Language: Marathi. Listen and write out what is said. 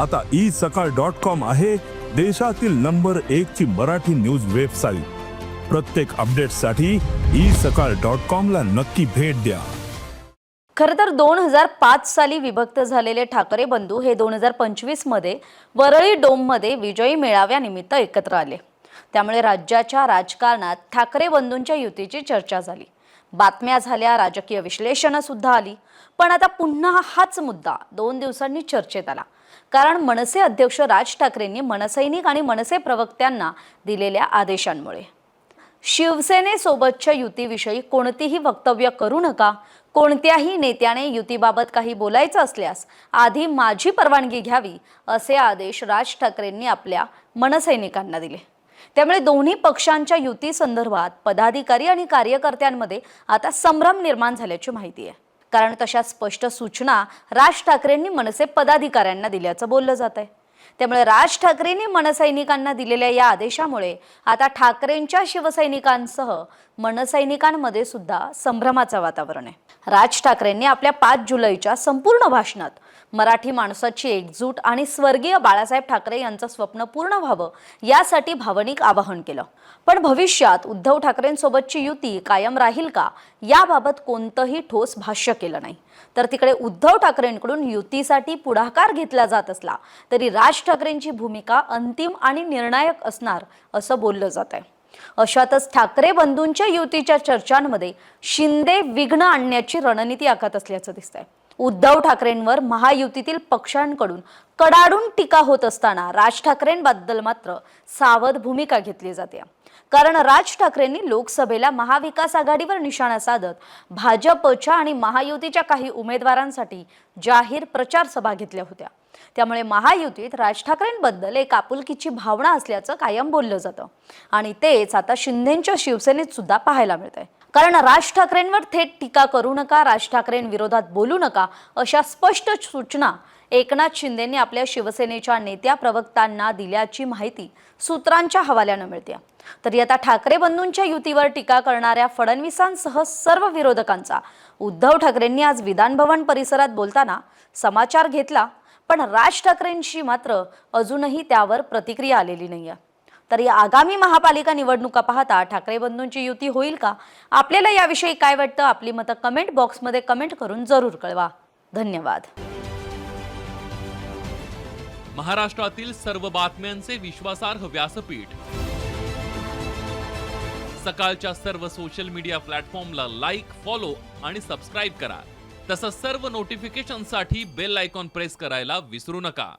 आता ई सकाळ डॉट कॉम आहे देशातील नंबर एक ची मराठी न्यूज वेबसाईट. प्रत्येक अपडेटसाठी ई सकाळ डॉट कॉम ला नक्की भेट द्या. खर तर दोन हजार पाच साली विभक्त झालेले ठाकरे बंधू हे दोन हजार पंचवीसमध्ये वरळी डोममध्ये विजयी मेळाव्यानिमित्त एकत्र आले. त्यामुळे राज्याच्या राजकारणात ठाकरे बंधूंच्या युतीची चर्चा झाली. बातम्या झाल्या राजकीय विश्लेषणं सुद्धा आली. पण आता पुन्हा हाच मुद्दा दोन दिवसांनी चर्चेत आला. कारण मनसे अध्यक्ष राज ठाकरेंनी मनसैनिक आणि मनसे प्रवक्त्यांना दिलेल्या आदेशांमुळे. शिवसेनेसोबतच्या युतीविषयी कोणतीही वक्तव्य करू नका. कोणत्याही नेत्याने युतीबाबत काही बोलायचं असल्यास आधी माझी परवानगी घ्यावी असे आदेश राज ठाकरेंनी आपल्या मनसैनिकांना दिले. त्यामुळे दोन्ही पक्षांच्या युती संदर्भात पदाधिकारी आणि कार्यकर्त्यांमध्ये आता संभ्रम निर्माण झाल्याची माहिती आहे. कारण तशा स्पष्ट सूचना राज ठाकरेंनी मनसे पदाधिकाऱ्यांना दिल्याचं बोललं जात आहे. त्यामुळे राज ठाकरेंनी मनसैनिकांना दिलेल्या या आदेशामुळे आता ठाकरेंच्या शिवसैनिकांसह मनसैनिकांमध्ये सुद्धा संभ्रमाचं वातावरण आहे. राज ठाकरेंनी आपल्या पाच जुलैच्या संपूर्ण भाषणात मराठी माणसाची एकजूट आणि स्वर्गीय बाळासाहेब ठाकरे यांचं स्वप्न पूर्ण व्हावं यासाठी भावनिक आवाहन केलं. पण भविष्यात उद्धव ठाकरेंसोबतची युती कायम राहील का याबाबत कोणतंही ठोस भाष्य केलं नाही. तर तिकडे उद्धव ठाकरेंकडून युतीसाठी पुढाकार घेतला जात असला तरी राज ठाकरेंची भूमिका अंतिम आणि निर्णायक असणार असं बोललं जात आहे अशातच ठाकरे बंधूंच्या युतीच्या चर्चांमध्ये शिंदे विघ्न आणण्याची रणनीती आखत असल्याचं दिसतंय. उद्धव ठाकरेंवर महायुतीतील पक्षांकडून कडाडून टीका होत असताना राज ठाकरेंबद्दल मात्र सावध भूमिका घेतली जाते. कारण राज ठाकरेंनी लोकसभेला महाविकास आघाडीवर निशाणा साधत भाजपच्या आणि महायुतीच्या काही उमेदवारांसाठी जाहीर प्रचार सभा घेतल्या होत्या. त्यामुळे महायुतीत राज ठाकरेंबद्दल एक आपुलकीची भावना असल्याचं कायम बोललं जातं. आणि तेच आता शिंदेच्या शिवसेनेत सुद्धा पाहायला मिळतंय. कारण राज ठाकरेंवर थेट टीका करू नका राज ठाकरेंविरोधात बोलू नका अशा स्पष्ट सूचना एकनाथ शिंदेंनी आपल्या शिवसेनेच्या नेत्या प्रवक्तांना दिल्याची माहिती सूत्रांच्या हवाल्यानं मिळते. तरी आता ठाकरे बंधूंच्या युतीवर टीका करणाऱ्या फडणवीसांसह सर्व विरोधकांचा उद्धव ठाकरेंनी आज विधानभवन परिसरात बोलताना समाचार घेतला पण राज ठाकरेंशी मात्र अजूनही त्यावर प्रतिक्रिया आलेली नाही आहे तर या आगामी महापालिका निवडणुका पाहता ठाकरे बंधूंची युती होईल का? आपल्याला याविषयी काय वाटतं? आपली मतं कमेंट बॉक्समध्ये कमेंट करून जरूर कळवा. धन्यवाद. महाराष्ट्रातील सर्व बातम्यांचे विश्वासार्ह व्यासपीठ. सकाळच्या सर्व सोशल मीडिया प्लॅटफॉर्मला लाईक फॉलो आणि सबस्क्राईब करा. तसंच सर्व नोटिफिकेशनसाठी बेल आयकॉन प्रेस करायला विसरू नका.